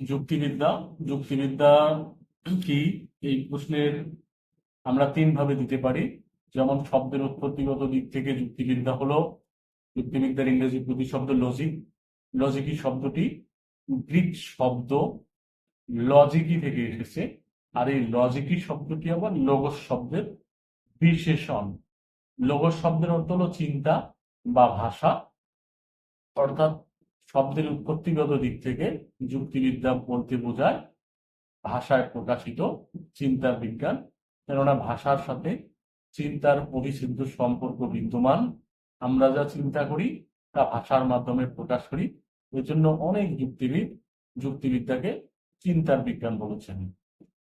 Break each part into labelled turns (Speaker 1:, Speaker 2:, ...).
Speaker 1: যুক্তিবিদ্যা যুক্তিবিদ্যা কি? এই প্রশ্নের আমরা তিন ভাবে দিতে পারি। যেমন শব্দের উৎপত্তিগত দিক থেকে যুক্তিবিদ্যা হলো, যুক্তিবিদ্যার ইংরেজি প্রতিশব্দ লজিক লজিকি শব্দটি গ্রিক শব্দ লজিকি থেকে এসেছে। আর এই লজিকি শব্দটি আবার লোগস শব্দের বিশেষণ। লোগস শব্দের অর্থ হলো চিন্তা বা ভাষা। অর্থাৎ শব্দের উৎপত্তিগত দিক থেকে যুক্তিবিদ্যা বলতে বোঝায়, ভাষায় প্রকাশিত চিন্তার বিজ্ঞান। কেননা ভাষার সাথে চিন্তার অবিচ্ছেদ্য সম্পর্ক বিদ্যমান। আমরা যা চিন্তা করি, তা ভাষার মাধ্যমে প্রকাশ করি। এর জন্য অনেক যুক্তিবিদ যুক্তিবিদ্যাকে চিন্তার বিজ্ঞান বলেছেন।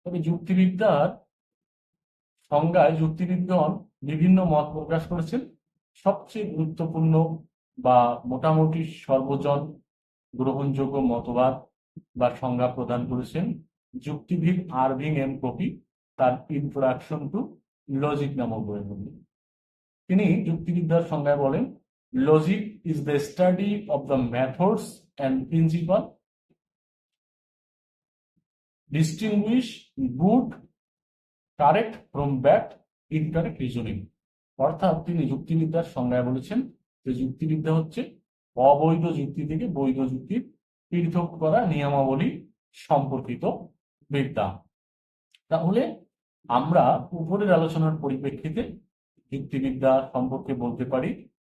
Speaker 1: তবে যুক্তিবিদ্যার সংজ্ঞায় যুক্তিবিদগণ বিভিন্ন মত প্রকাশ করেছেন। সবচেয়ে গুরুত্বপূর্ণ বা মোটামুটি সর্বজন গ্রহণযোগ্য মতবাদ বা সংজ্ঞা প্রদান করেছেন। যুক্তিবিদ আরভিং এম কপি তার ইন্ট্রোডাকশন টু লজিক নামক বইয়ের মধ্যে। তিনি যুক্তিবিদ্যার সংজ্ঞায় বলেন logic is the study of the methods and principle distinguish good correct from bad incorrect reasoning অর্থাৎ তিনি যুক্তিবিদ্যার সংজ্ঞায় বলেছেন যে যুক্তিবিদ্যা হচ্ছে অবৈধ যুক্তি থেকে বৈধ যুক্তির পৃথক করা নিয়মাবলী সম্পর্কিত বিদ্যা। তাহলে আমরা উপরের আলোচনার পরিপ্রেক্ষিতে যুক্তিবিদ্যা সম্পর্কে বলতে পারি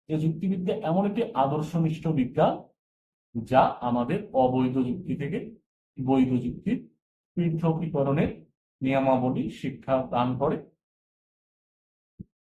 Speaker 1: যে যুক্তিবিদ্যা এমন একটি আদর্শনিষ্ঠ বিদ্যা যা আমাদের অবৈধ যুক্তি থেকে বৈধ যুক্তির পৃথকীকরণের নিয়মাবলী শিক্ষা দান করে।